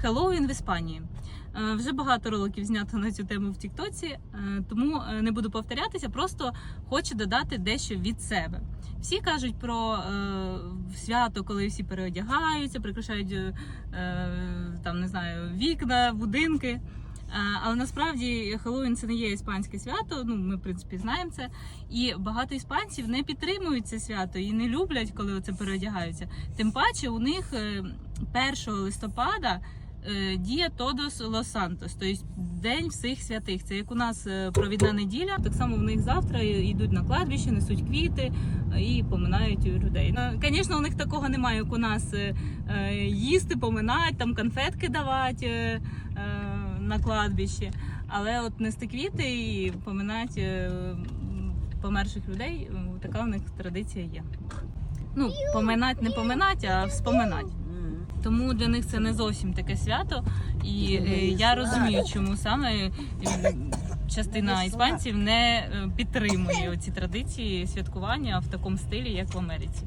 Хеллоуін в Іспанії. Е, Вже багато роликів знято на цю тему в Тіктоці, е, тому е, не буду повторятися, просто хочу додати дещо від себе. Всі кажуть про свято, коли всі переодягаються, прикрашають там не знаю вікна, будинки. Але насправді Хеллоуін це не є іспанське свято. Ну ми в принципі знаємо це. І багато іспанців не підтримують це свято і не люблять, коли це переодягаються. Тим паче у них е, 1 листопада дія Тодос Лос Сантос, тобто День всіх святих. Це як у нас е, провідна неділя. Так само в них завтра йдуть на кладбище, несуть квіти е, і поминають людей. Ну, Звісно, у них такого немає, як у нас е, їсти, поминати, там конфетки давати на кладбищі. Але от нести квіти і поминати померших людей, така у них традиція є. Ну, поминати, не поминати, а вспоминати. Тому для них це не зовсім таке свято, і е, я розумію, чому саме е, частина іспанців не е, підтримує ці традиції святкування в такому стилі, як в Америці.